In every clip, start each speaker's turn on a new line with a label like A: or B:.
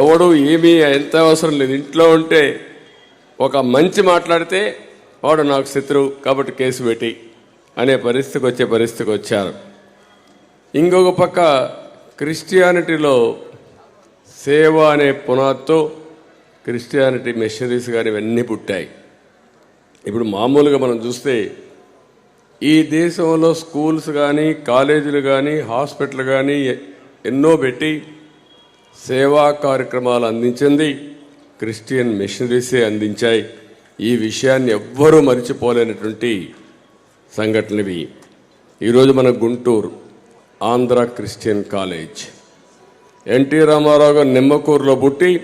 A: ఎవడు ఏమీ ఎంత అవసరం లేదు. ఇంట్లో ఉంటే ఒక మంచి మాట్లాడితే వాడు నాకు శత్రువు కాబట్టి కేసు పెట్టి అనే పరిస్థితికి వచ్చే పరిస్థితికి వచ్చారు. ఇంకొక పక్క క్రిస్టియానిటీలో సేవ అనే పునాదితో క్రిస్టియానిటీ మిషనరీస్ కానీ ఇవన్నీ పుట్టాయి. ఇప్పుడు మామూలుగా మనం చూస్తే ఈ దేశంలో స్కూల్స్ కానీ కాలేజీలు కానీ హాస్పిటల్ కానీ ఎన్నో పెట్టి సేవా కార్యక్రమాలు అందించింది. క్రిస్టియన్ మిషనరీసే అందించాయి. ఈ విషయాన్ని ఎవ్వరూ మరిచిపోలేనటువంటి సంఘటనవి. ఈరోజు మన Guntur Andhra Christian college. NT Rama Rao గారు నిమ్మకూరులో పుట్టి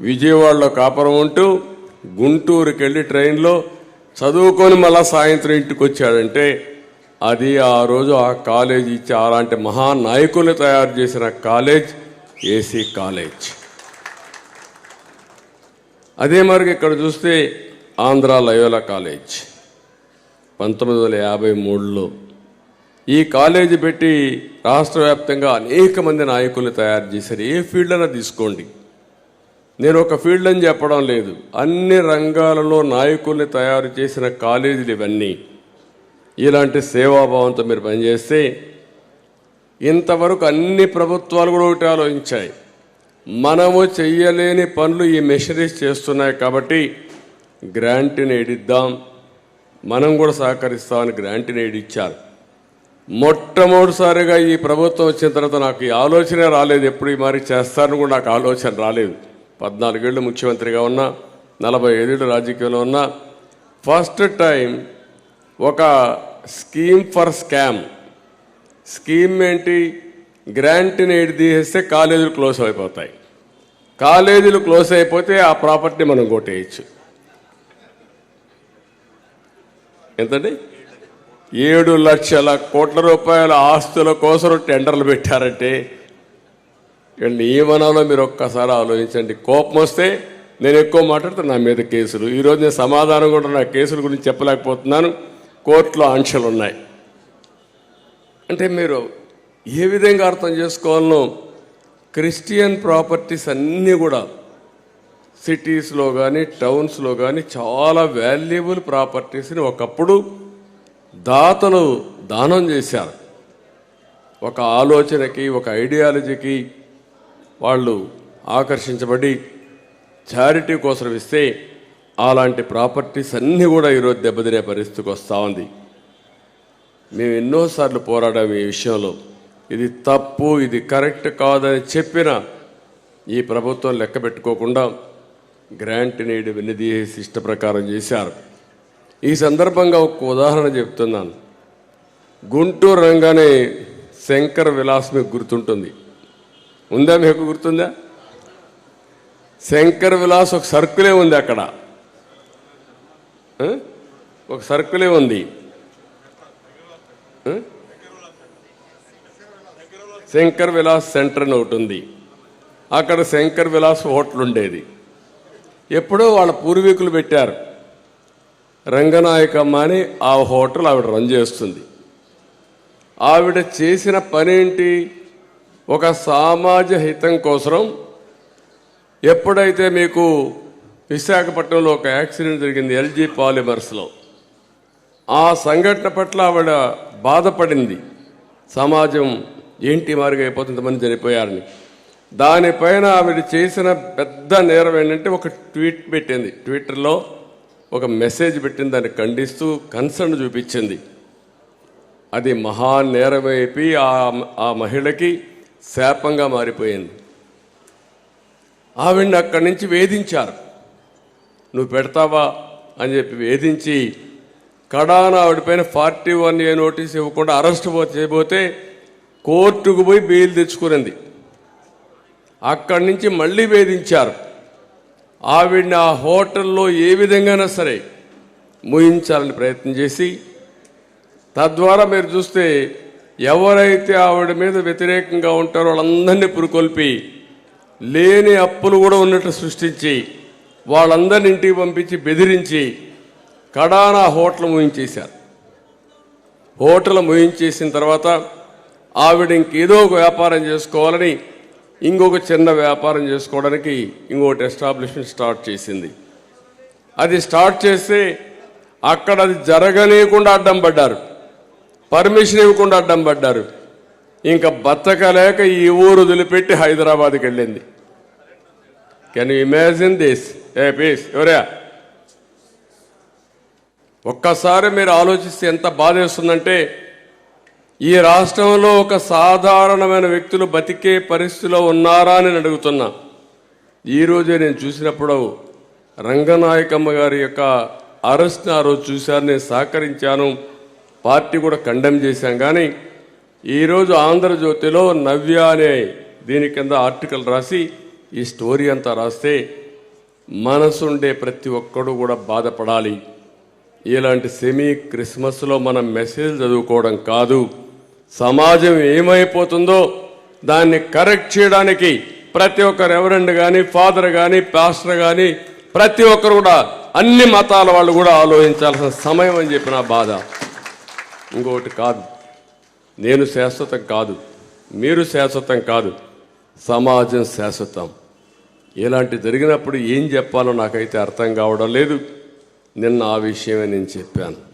A: విజయవాడలో కాపురం ఉంటూ గుంటూరుకి వెళ్ళి ట్రైన్లో చదువుకొని మళ్ళా సాయంత్రం ఇంటికి వచ్చాడంటే అది ఆ రోజు ఆ కాలేజ్ ఇచ్చి అలాంటి మహానాయకుల్ని తయారు చేసిన కాలేజ్. AC college. అదే మరి ఇక్కడ చూస్తే ఆంధ్ర లయోలా కాలేజ్. పంతొమ్మిది వందల యాభై మూడులో ఈ కాలేజీ పెట్టి రాష్ట్ర వ్యాప్తంగా అనేక మంది నాయకుల్ని తయారు చేశారు. ఏ ఫీల్డ్ అయినా తీసుకోండి. నేను ఒక ఫీల్డ్ అని చెప్పడం లేదు. అన్ని రంగాలలో నాయకుల్ని తయారు చేసిన కాలేజీలు ఇవన్నీ. ఇలాంటి సేవాభావంతో మీరు పనిచేస్తే ఇంతవరకు అన్ని ప్రభుత్వాలు కూడా ఒకటి ఆలోచించాయి. మనము చెయ్యలేని పనులు ఈ మెషరీస్ చేస్తున్నాయి కాబట్టి గ్రాంట్ని ఏడిద్దాం. మనం కూడా సహకరిస్తామని గ్రాంట్ని ఇచ్చారు మొట్టమొదటిసారిగా ఈ ప్రభుత్వం వచ్చిన తర్వాత నాకు ఈ ఆలోచనే రాలేదు. ఎప్పుడు ఈ మరి చేస్తారని కూడా నాకు ఆలోచన రాలేదు. పద్నాలుగేళ్ళు ముఖ్యమంత్రిగా ఉన్నా నలభై ఐదేళ్ళు రాజకీయంలో ఉన్నా ఫస్ట్ టైం ఒక స్కీమ్ ఫర్ స్కామ్ స్కీమ్ ఏంటి? గ్రాంట్ని ఎయిడ్ తీసేస్తే కాలేజీలు క్లోజ్ అయిపోతాయి. కాలేజీలు క్లోజ్ అయిపోతే ఆ ప్రాపర్టీ మనం కొట్టేయచ్చు. ఎంతండి? ఏడు లక్షల కోట్ల రూపాయల ఆస్తుల కోసం టెండర్లు పెట్టారంటే వీళ్ళని ఏమనాలో మీరు ఒక్కసారి ఆలోచించండి. కోపం వస్తే నేను ఎక్కువ మాట్లాడితే నా మీద కేసులు. ఈరోజు నేను సమాధానం కూడా నా కేసుల గురించి చెప్పలేకపోతున్నాను. కోర్టులో ఆంక్షలు ఉన్నాయి అంటే మీరు ఏ విధంగా అర్థం చేసుకోవాలనో క్రిస్టియన్ ప్రాపర్టీస్ అన్నీ కూడా సిటీస్లో కానీ టౌన్స్లో కానీ చాలా వాల్యుబుల్ ప్రాపర్టీస్ని ఒకప్పుడు దాతలు దానం చేశారు. ఒక ఆలోచనకి ఒక ఐడియాలజీకి వాళ్ళు ఆకర్షించబడి చారిటీ కోసం ఇస్తే అలాంటి ప్రాపర్టీస్ అన్నీ కూడా ఈరోజు దెబ్బతినే పరిస్థితికి వస్తూ ఉంది. మేము ఎన్నోసార్లు పోరాడాము ఈ విషయంలో. ఇది తప్పు ఇది కరెక్ట్ కాదని చెప్పిన ఈ ప్రభుత్వం లెక్క పెట్టుకోకుండా గ్రాంట్ నీడి వెన్నిదీసి ఇష్ట ప్రకారం చేశారు. ఈ సందర్భంగా ఒక ఉదాహరణ చెప్తున్నాను. గుంటూరు రంగానే శంకర్ విలాస్ మీకు గుర్తుంటుంది. ఉందా మీకు గుర్తుందా? శంకర్ విలాస్ ఒక సర్కులే ఉంది అక్కడ. ఒక సర్కులే ఉంది. శంకర్ విలాస్ సెంటర్ అని ఒకటి ఉంది. అక్కడ శంకర్ విలాస్ హోటల్ ఉండేది. ఎప్పుడో వాళ్ళ పూర్వీకులు పెట్టారు. రంగనాయకమ్మ అని ఆ హోటల్ ఆవిడ రన్ చేస్తుంది. ఆవిడ చేసిన పనేంటి? ఒక సామాజ హితం కోసం ఎప్పుడైతే మీకు విశాఖపట్నంలో ఒక యాక్సిడెంట్ జరిగింది ఎల్జీ పాలిమర్స్లో ఆ సంఘటన పట్ల ఆవిడ బాధపడింది. సమాజం ఏంటి మారుగా అయిపోతుంది మంది చనిపోయారని. దానిపైన ఆవిడ చేసిన పెద్ద నేరం ఏంటంటే ఒక ట్వీట్ పెట్టింది. ట్విట్టర్లో ఒక మెసేజ్ పెట్టింది దాన్ని ఖండిస్తూ కన్సర్న్ చూపించింది. అది మహా నేరమైపి ఆ ఆ మహిళకి శాపంగా మారిపోయింది. ఆవిడని అక్కడి నుంచి వేధించారు. నువ్వు పెడతావా? అని చెప్పి వేధించి కడాన ఆవిడపైన ఫార్టీ వన్ ఏ నోటీస్ ఇవ్వకుండా అరెస్ట్ చేయబోతే కోర్టుకు పోయి బెయిల్ తెచ్చుకునింది. అక్కడి నుంచి మళ్ళీ వేధించారు. ఆవిడని ఆ హోటల్లో ఏ విధంగానైనా సరే ముయించాలని ప్రయత్నం చేసి తద్వారా మీరు చూస్తే ఎవరైతే ఆవిడ మీద వ్యతిరేకంగా ఉంటారో వాళ్ళందరినీ పురుకొల్పి లేని అప్పులు కూడా ఉన్నట్టు సృష్టించి వాళ్ళందరిని ఇంటికి పంపించి బెదిరించి కడానా హోటల్ ముయించేశారు. హోటల్ ముయించేసిన తర్వాత ఆవిడ ఇంకేదో ఒక వ్యాపారం చేసుకోవాలని ఇంకొక చిన్న వ్యాపారం చేసుకోవడానికి ఇంకొకటి ఎస్టాబ్లిష్మెంట్ స్టార్ట్ చేసింది. అది స్టార్ట్ చేస్తే అక్కడ అది జరగనీయకుండా అడ్డం పడ్డారు. పర్మిషన్ ఇవ్వకుండా అడ్డం పడ్డారు. ఇంకా బతకలేక ఈ ఊరు వదిలిపెట్టి హైదరాబాద్కి వెళ్ళింది. Can you imagine this a piece ఎవరా ఒక్కసారి మీరు ఆలోచిస్తే ఎంత బాధేస్తుందంటే ఈ రాష్ట్రంలో ఒక సాధారణమైన వ్యక్తులు బతికే పరిస్థితిలో ఉన్నారా అని అడుగుతున్నా. ఈరోజే నేను చూసినప్పుడు రంగనాయకమ్మ గారి యొక్క అరెస్ట్ ఆ రోజు చూశాను నేను సహకరించాను పార్టీ కూడా కండెమ్ చేశాం. కానీ ఈరోజు ఆంధ్రజ్యోతిలో నవ్య అనే దీని కింద ఆర్టికల్ రాసి ఈ స్టోరీ అంతా రాస్తే మనసుండే ప్రతి ఒక్కడు కూడా బాధపడాలి. ఇలాంటి సెమీ క్రిస్మస్లో మనం మెసేజ్ చదువుకోవడం కాదు. సమాజం ఏమైపోతుందో దాన్ని కరెక్ట్ చేయడానికి ప్రతి ఒక్క రెవరెండ్ కానీ ఫాదర్ కానీ పాస్టర్ కానీ ప్రతి ఒక్కరు కూడా అన్ని మతాల వాళ్ళు కూడా ఆలోచించాల్సిన సమయం అని చెప్పిన బాధ. ఇంకొకటి కాదు. నేను శాశ్వతం కాదు. మీరు శాశ్వతం కాదు. సమాజం శాశ్వతం. ఇలాంటి జరిగినప్పుడు ఏం చెప్పాలో నాకైతే అర్థం కావడం లేదు. నిన్న ఆ విషయమే నేను చెప్పాను.